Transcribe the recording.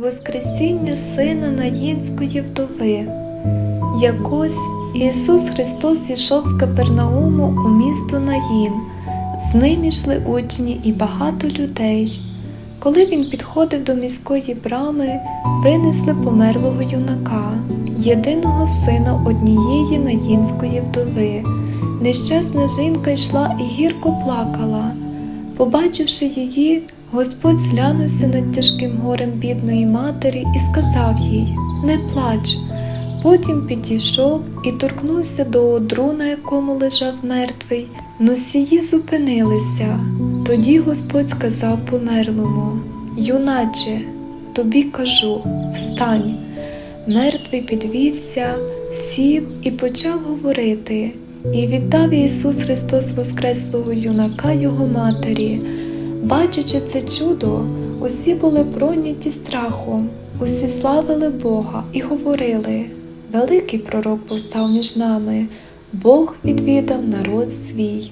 Воскресіння сина Наїнської вдови. Якось Ісус Христос зійшов з Капернауму у місто Наїн. З ним ішли учні і багато людей. Коли він підходив до міської брами, винесли померлого юнака, єдиного сина однієї наїнської вдови. Нещасна жінка йшла і гірко плакала. Побачивши її, Господь зглянувся над тяжким горем бідної матері і сказав їй: Не плач. Потім підійшов і торкнувся до одру, на якому лежав мертвий. Носії зупинилися. Тоді Господь сказав померлому: Юначе, тобі кажу, встань. Мертвий підвівся, сів і почав говорити. І віддав Ісус Христос Воскреслого юнака його матері. Бачачи це чудо, усі були пройняті страхом, усі славили Бога і говорили: Великий пророк постав між нами, Бог відвідав народ свій.